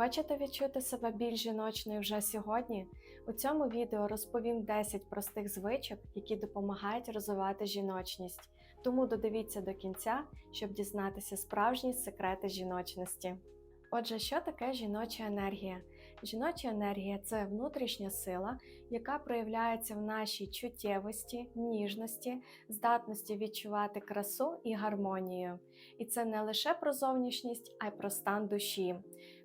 Хочете відчути себе більш жіночною вже сьогодні? У цьому відео розповім 10 простих звичок, які допомагають розвивати жіночність. Тому додивіться до кінця, щоб дізнатися справжні секрети жіночності. Отже, що таке жіноча енергія? Жіноча енергія це внутрішня сила, яка проявляється в нашій чуттєвості, ніжності, здатності відчувати красу і гармонію. І це не лише про зовнішність, а й про стан душі.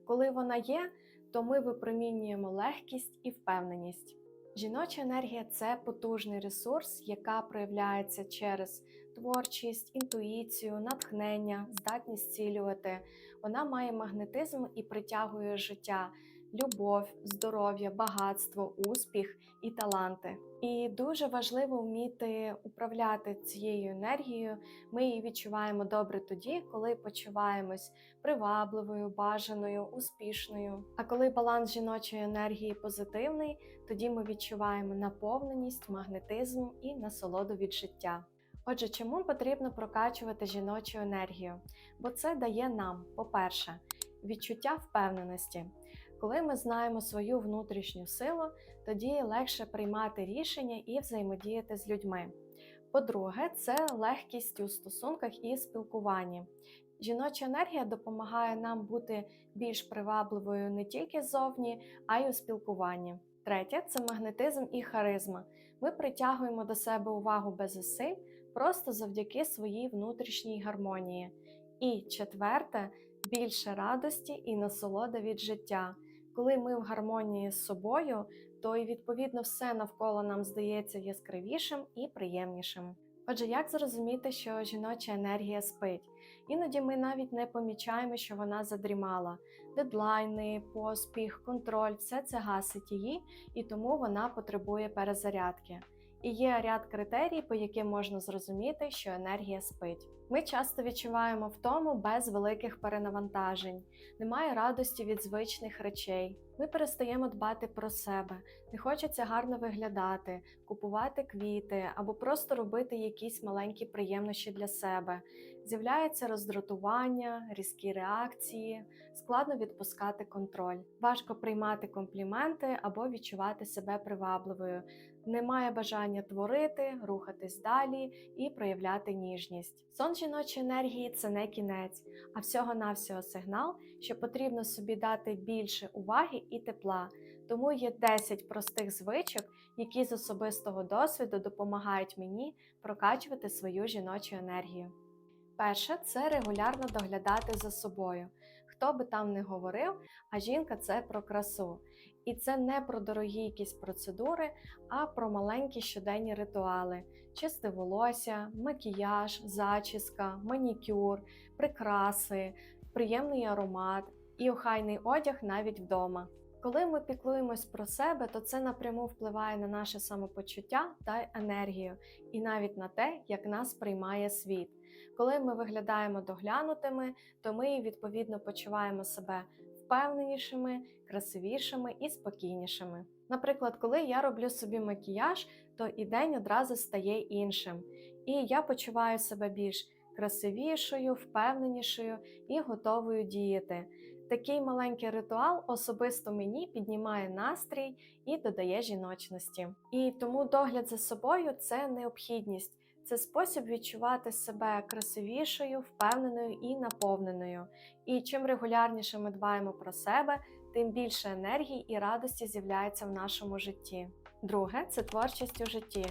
Коли вона є, то ми випромінюємо легкість і впевненість. Жіноча енергія це потужний ресурс, яка проявляється через творчість, інтуїцію, натхнення, здатність цілювати. Вона має магнетизм і притягує життя, любов, здоров'я, багатство, успіх і таланти. І дуже важливо вміти управляти цією енергією. Ми її відчуваємо добре тоді, коли почуваємось привабливою, бажаною, успішною. А коли баланс жіночої енергії позитивний, тоді ми відчуваємо наповненість, магнетизм і насолоду від життя. Отже, чому потрібно прокачувати жіночу енергію? Бо це дає нам, по-перше, відчуття впевненості. Коли ми знаємо свою внутрішню силу, тоді легше приймати рішення і взаємодіяти з людьми. По-друге, це легкість у стосунках і спілкуванні. Жіноча енергія допомагає нам бути більш привабливою не тільки ззовні, а й у спілкуванні. Третє це магнетизм і харизма. Ми притягуємо до себе увагу без зусиль просто завдяки своїй внутрішній гармонії. І четверте більше радості і насолоди від життя. Коли ми в гармонії з собою, то і відповідно все навколо нам здається яскравішим і приємнішим. Отже, як зрозуміти, що жіноча енергія спить? Іноді ми навіть не помічаємо, що вона задрімала. Дедлайни, поспіх, контроль все це гасить її, і тому вона потребує перезарядки. І є ряд критерій, по яким можна зрозуміти, що енергія спить. Ми часто відчуваємо втому без великих перенавантажень, немає радості від звичних речей. Ми перестаємо дбати про себе, не хочеться гарно виглядати, купувати квіти або просто робити якісь маленькі приємнощі для себе. З'являється роздратування, різкі реакції, складно відпускати контроль, важко приймати компліменти або відчувати себе привабливою. Немає бажання творити, рухатись далі і проявляти ніжність. Сон жіночої енергії це не кінець, а всього-навсього сигнал, що потрібно собі дати більше уваги і тепла. Тому є 10 простих звичок, які з особистого досвіду допомагають мені прокачувати свою жіночу енергію. Перше це регулярно доглядати за собою. Хто би там не говорив, а жінка це про красу. І це не про дорогі якісь процедури, а про маленькі щоденні ритуали: чисте волосся, макіяж, зачіска, манікюр, прикраси, приємний аромат і охайний одяг навіть вдома. Коли ми піклуємось про себе, то це напряму впливає на наше самопочуття та енергію, і навіть на те, як нас приймає світ. Коли ми виглядаємо доглянутими, то ми відповідно почуваємо себе впевненішими, красивішими і спокійнішими. Наприклад, коли я роблю собі макіяж, то і день одразу стає іншим, і я почуваю себе більш красивішою, впевненішою і готовою діяти. Такий маленький ритуал особисто мені піднімає настрій і додає жіночності. І тому догляд за собою це необхідність. Це спосіб відчувати себе красивішою, впевненою і наповненою. І чим регулярніше ми дбаємо про себе, тим більше енергії і радості з'являється в нашому житті. Друге це творчість у житті.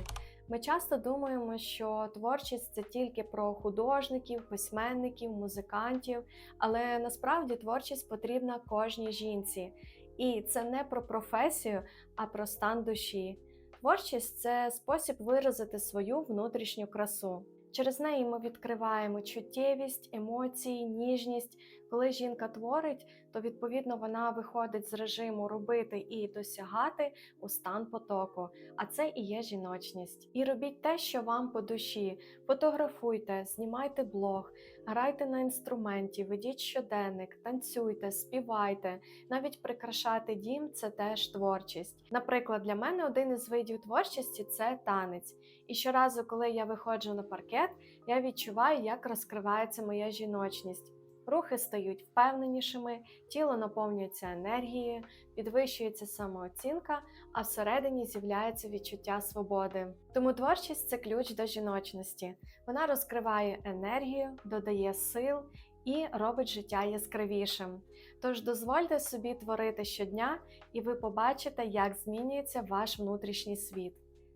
Ми часто думаємо, що творчість це тільки про художників, письменників, музикантів, але насправді творчість потрібна кожній жінці. І це не про професію, а про стан душі. Творчість це спосіб виразити свою внутрішню красу. Через неї ми відкриваємо чуттєвість, емоції, ніжність. Коли жінка творить, то відповідно вона виходить з режиму робити і досягати у стан потоку, а це і є жіночність. І робіть те, що вам по душі. Фотографуйте, знімайте блог, грайте на інструменті, ведіть щоденник, танцюйте, співайте, навіть прикрашати дім це теж творчість. Наприклад, для мене один із видів творчості це танець. І щоразу, коли я виходжу на паркет, я відчуваю, як розкривається моя жіночність. Рухи стають впевненішими, тіло наповнюється енергією, підвищується самооцінка, а всередині з'являється відчуття свободи. Тому творчість це ключ до жіночності. Вона розкриває енергію, додає сил і робить життя яскравішим. Тож дозвольте собі творити щодня, і ви побачите, як змінюється ваш внутрішній світ.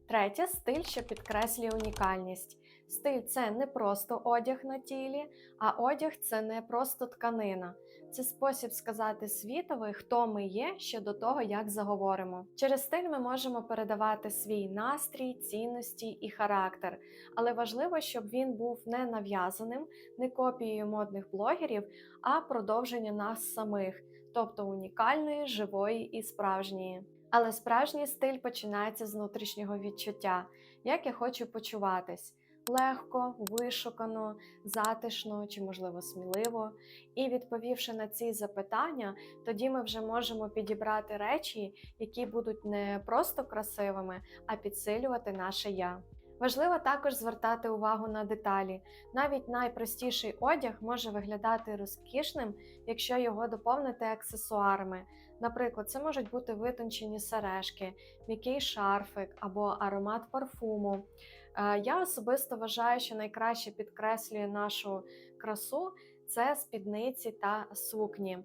Третє стиль, що підкреслює унікальність. Стиль це не просто одяг на тілі, а одяг це не просто тканина. Це спосіб сказати світові, хто ми є ще до того, як заговоримо. Через стиль ми можемо передавати свій настрій, цінності і характер, але важливо, щоб він був не нав'язаним, не копією модних блогерів, а продовження нас самих, тобто унікальної, живої і справжньої. Але справжній стиль починається з внутрішнього відчуття, як я хочу почуватись. Легко, вишукано, затишно чи, можливо, сміливо. І відповівши на ці запитання, тоді ми вже можемо підібрати речі, які будуть не просто красивими, а підсилювати наше я. Важливо також звертати увагу на деталі. Навіть найпростіший одяг може виглядати розкішним, якщо його доповнити аксесуарами. Наприклад, це можуть бути витончені сережки, м'який шарфик або аромат парфуму. Я особисто вважаю, що найкраще підкреслює нашу красу це спідниці та сукні.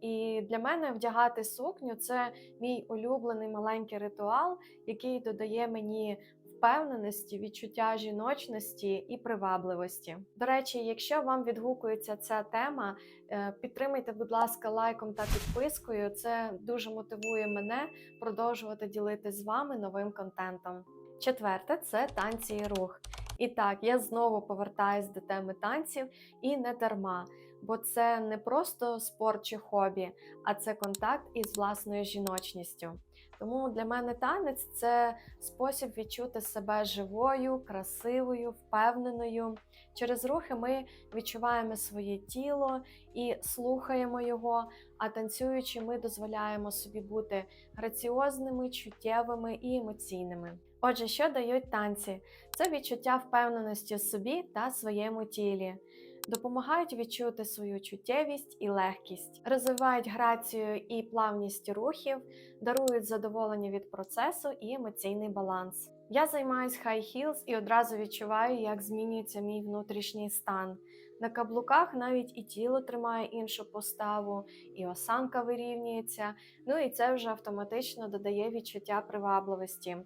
І для мене вдягати сукню це мій улюблений маленький ритуал, який додає мені впевненості, відчуття жіночності і привабливості. До речі, якщо вам відгукується ця тема, е, підтримайте, будь ласка, лайком та підпискою. Це дуже мотивує мене продовжувати ділити з вами новим контентом. Четверте це танці і рух. І так, я знову повертаюсь до теми танців і не дарма, бо це не просто спорт чи хобі, а це контакт із власною жіночністю. Тому для мене танець це спосіб відчути себе живою, красивою, впевненою. Через рухи ми відчуваємо своє тіло і слухаємо його, а танцюючи, ми дозволяємо собі бути граціозними, чуттєвими і емоційними. Отже, що дають танці? Це відчуття впевненості в собі та своєму тілі. Допомагають відчути свою чуттєвість і легкість, розвивають грацію і плавність рухів, дарують задоволення від процесу і емоційний баланс. Я займаюсь high heels і одразу відчуваю, як змінюється мій внутрішній стан. На каблуках навіть і тіло тримає іншу поставу, і осанка вирівнюється. Ну і це вже автоматично додає відчуття привабливості.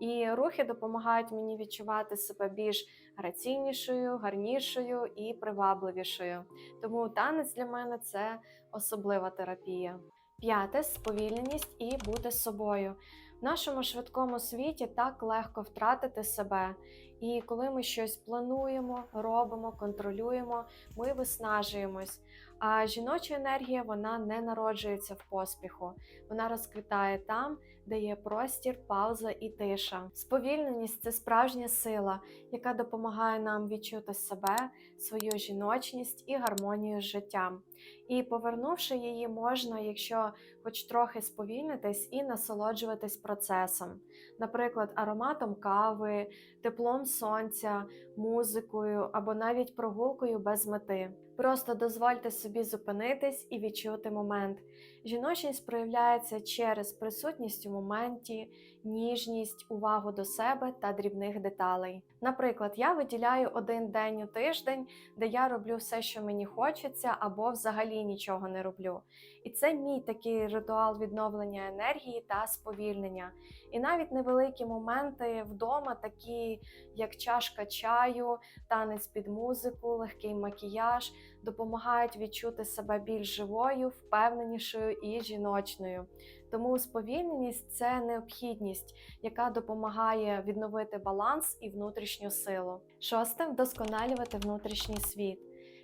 І рухи допомагають мені відчувати себе більш граційнішою, гарнішою і привабливішою. Тому танець для мене це особлива терапія. П'яте сповільненість і бути собою. В нашому швидкому світі так легко втратити себе. І коли ми щось плануємо, робимо, контролюємо, ми виснажуємось. А жіноча енергія вона не народжується в поспіху, вона розквітає там, де є простір, пауза і тиша. Сповільненість це справжня сила, яка допомагає нам відчути себе, свою жіночність і гармонію з життям. І повернувши її, можна, якщо хоч трохи сповільнитись і насолоджуватись процесом, наприклад, ароматом кави, теплом сонця, музикою або навіть прогулкою без мети. Просто дозвольте собі зупинитись і відчути момент. Жіночність проявляється через присутність у моменті, ніжність, увагу до себе та дрібних деталей. Наприклад, я виділяю один день у тиждень, де я роблю все, що мені хочеться, або взагалі нічого не роблю. І це мій такий ритуал відновлення енергії та сповільнення. І навіть невеликі моменти вдома, такі як чашка чаю, танець під музику, легкий макіяж, допомагають відчути себе більш живою, впевненішою і жіночною. Тому сповільненість це необхідність, яка допомагає відновити баланс і внутрішню силу. Шосте вдосконалювати внутрішній світ.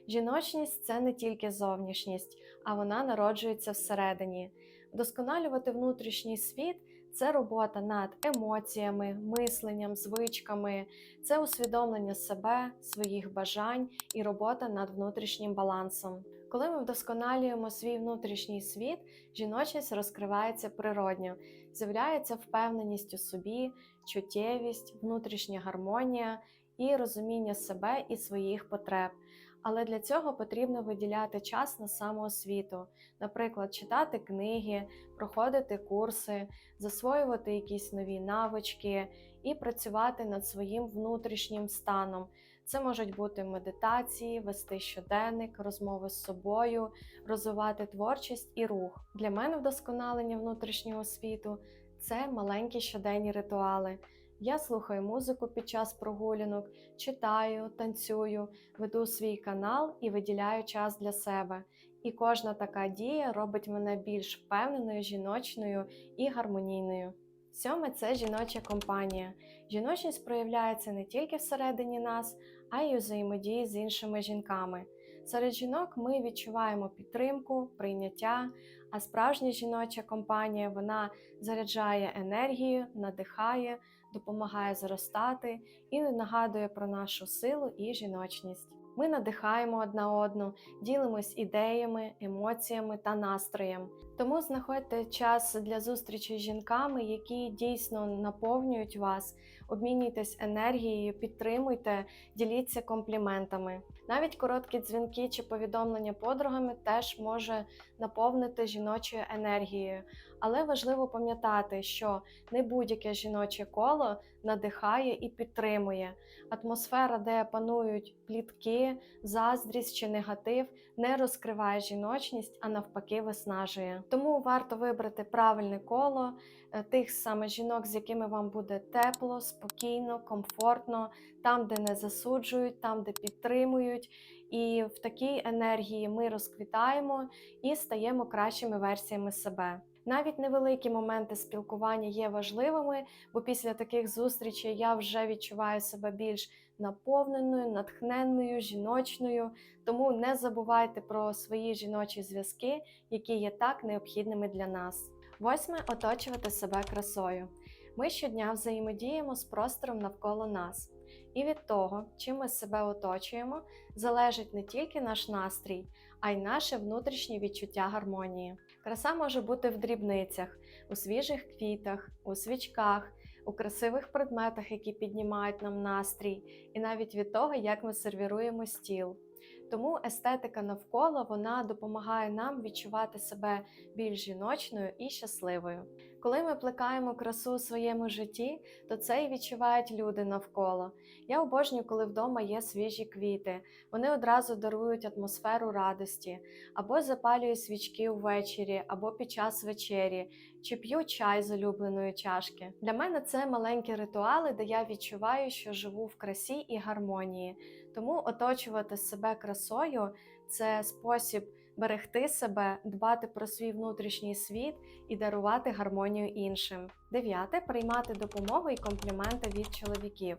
Жіночність це не тільки зовнішність, а вона народжується всередині. Вдосконалювати внутрішній світ це робота над емоціями, мисленням, звичками, це усвідомлення себе, своїх бажань і робота над внутрішнім балансом. Коли ми вдосконалюємо свій внутрішній світ, жіночність розкривається природньо, з'являється впевненість у собі, чуттєвість, внутрішня гармонія і розуміння себе і своїх потреб. Але для цього потрібно виділяти час на самоосвіту, наприклад, читати книги, проходити курси, засвоювати якісь нові навички і працювати над своїм внутрішнім станом. Це можуть бути медитації, вести щоденник, розмови з собою, розвивати творчість і рух. Для мене вдосконалення внутрішнього світу це маленькі щоденні ритуали. Я слухаю музику під час прогулянок, читаю, танцюю, веду свій канал і виділяю час для себе. І кожна така дія робить мене більш впевненою, жіночною і гармонійною. Сьоме це жіноча компанія. Жіночність проявляється не тільки всередині нас, а й у взаємодії з іншими жінками. Серед жінок ми відчуваємо підтримку, прийняття, а справжня жіноча компанія вона заряджає енергію, надихає, допомагає зростати і нагадує про нашу силу і жіночність. Ми надихаємо одна одну, ділимось ідеями, емоціями та настроєм. Тому знаходьте час для зустрічі з жінками, які дійсно наповнюють вас, обмінюйтесь енергією, підтримуйте, діліться компліментами. Навіть короткі дзвінки чи повідомлення подругами теж може наповнити жіночою енергією. Але важливо пам'ятати, що не будь-яке жіноче коло надихає і підтримує. Атмосфера, де панують плітки, заздрість чи негатив, не розкриває жіночність, а навпаки, виснажує. Тому варто вибрати правильне коло е, тих саме жінок, з якими вам буде тепло, спокійно, комфортно, там, де не засуджують, там, де підтримують. І в такій енергії ми розквітаємо і стаємо кращими версіями себе. Навіть невеликі моменти спілкування є важливими, бо після таких зустрічей я вже відчуваю себе більш наповненою, натхненною, жіночною. Тому не забувайте про свої жіночі зв'язки, які є так необхідними для нас. Восьме оточувати себе красою. Ми щодня взаємодіємо з простором навколо нас. І від того, чим ми себе оточуємо, залежить не тільки наш настрій, а й наше внутрішнє відчуття гармонії. Краса може бути в дрібницях, у свіжих квітах, у свічках, у красивих предметах, які піднімають нам настрій, і навіть від того, як ми сервіруємо стіл. Тому естетика навколо вона допомагає нам відчувати себе більш жіночною і щасливою. Коли ми плекаємо красу у своєму житті, то це і відчувають люди навколо. Я обожнюю, коли вдома є свіжі квіти. Вони одразу дарують атмосферу радості, або запалюю свічки ввечері, або під час вечері, чи п'ю чай з улюбленої чашки. Для мене це маленькі ритуали, де я відчуваю, що живу в красі і гармонії. Тому оточувати себе красою це спосіб берегти себе, дбати про свій внутрішній світ і дарувати гармонію іншим. Дев'яте приймати допомогу і компліменти від чоловіків.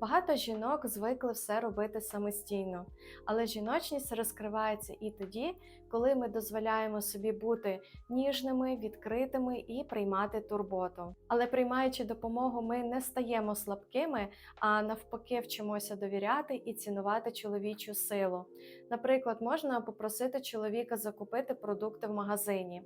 Багато жінок звикли все робити самостійно, але жіночність розкривається і тоді, коли ми дозволяємо собі бути ніжними, відкритими і приймати турботу. Але приймаючи допомогу, ми не стаємо слабкими, а навпаки, вчимося довіряти і цінувати чоловічу силу. Наприклад, можна попросити чоловіка закупити продукти в магазині.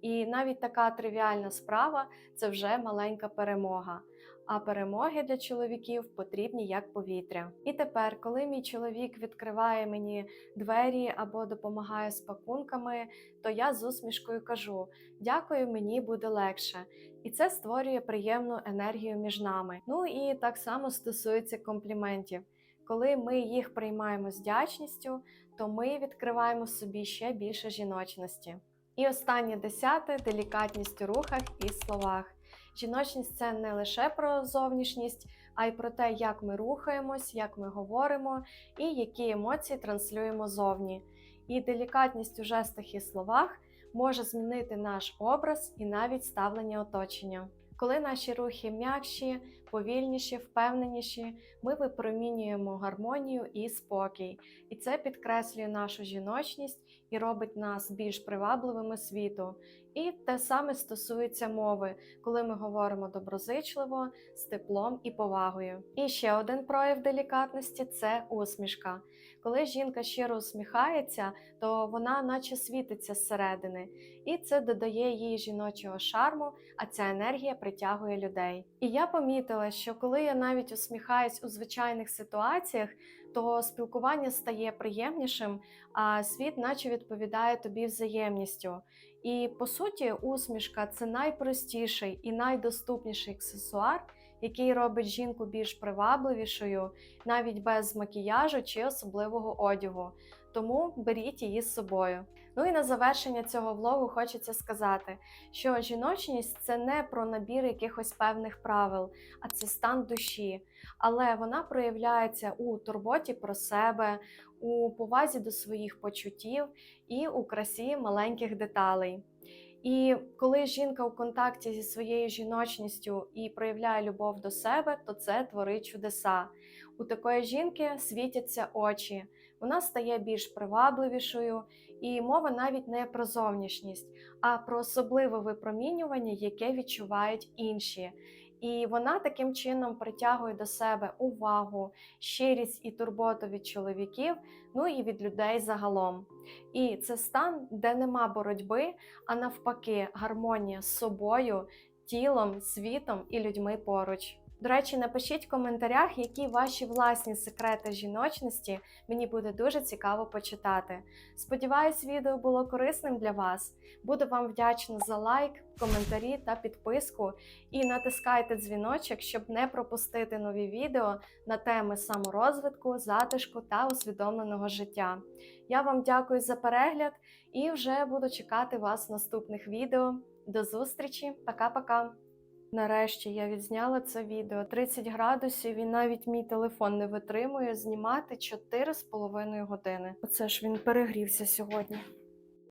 І навіть така тривіальна справа це вже маленька перемога. А перемоги для чоловіків потрібні як повітря. І тепер, коли мій чоловік відкриває мені двері або допомагає з пакунками, то я з усмішкою кажу: дякую, мені буде легше. І це створює приємну енергію між нами. Ну і так само стосується компліментів. Коли ми їх приймаємо з вдячністю, то ми відкриваємо собі ще більше жіночності. І останнє десяте делікатність у рухах і словах. Жіночність це не лише про зовнішність, а й про те, як ми рухаємось, як ми говоримо і які емоції транслюємо зовні. І делікатність у жестах і словах може змінити наш образ і навіть ставлення оточення. Коли наші рухи м'якші, повільніші, впевненіші, ми випромінюємо гармонію і спокій, і це підкреслює нашу жіночність і робить нас більш привабливими світу. І те саме стосується мови, коли ми говоримо доброзичливо, з теплом і повагою. І ще один прояв делікатності це усмішка. Коли жінка щиро усміхається, то вона наче світиться зсередини, і це додає їй жіночого шарму, а ця енергія притягує людей. І я помітила, що коли я навіть усміхаюсь у звичайних ситуаціях, то спілкування стає приємнішим, а світ, наче відповідає тобі взаємністю. І по суті, усмішка це найпростіший і найдоступніший аксесуар, який робить жінку більш привабливішою, навіть без макіяжу чи особливого одягу. Тому беріть її з собою. Ну і на завершення цього влогу хочеться сказати, що жіночність це не про набір якихось певних правил, а це стан душі. Але вона проявляється у турботі про себе, у повазі до своїх почуттів і у красі маленьких деталей. І коли жінка у контакті зі своєю жіночністю і проявляє любов до себе, то це творить чудеса. У такої жінки світяться очі, вона стає більш привабливішою, і мова навіть не про зовнішність, а про особливе випромінювання, яке відчувають інші. І вона таким чином притягує до себе увагу, щирість і турботу від чоловіків, ну і від людей загалом. І це стан, де нема боротьби, а навпаки, гармонія з собою, тілом, світом і людьми поруч. До речі, напишіть в коментарях, які ваші власні секрети жіночності. Мені буде дуже цікаво почитати. Сподіваюсь, відео було корисним для вас. Буду вам вдячна за лайк, коментарі та підписку. І натискайте дзвіночок, щоб не пропустити нові відео на теми саморозвитку, затишку та усвідомленого життя. Я вам дякую за перегляд і вже буду чекати вас в наступних відео. До зустрічі, пока-пока! Нарешті я відзняла це відео 30 градусів і навіть мій телефон не витримує знімати 4,5 години. Оце ж він перегрівся сьогодні.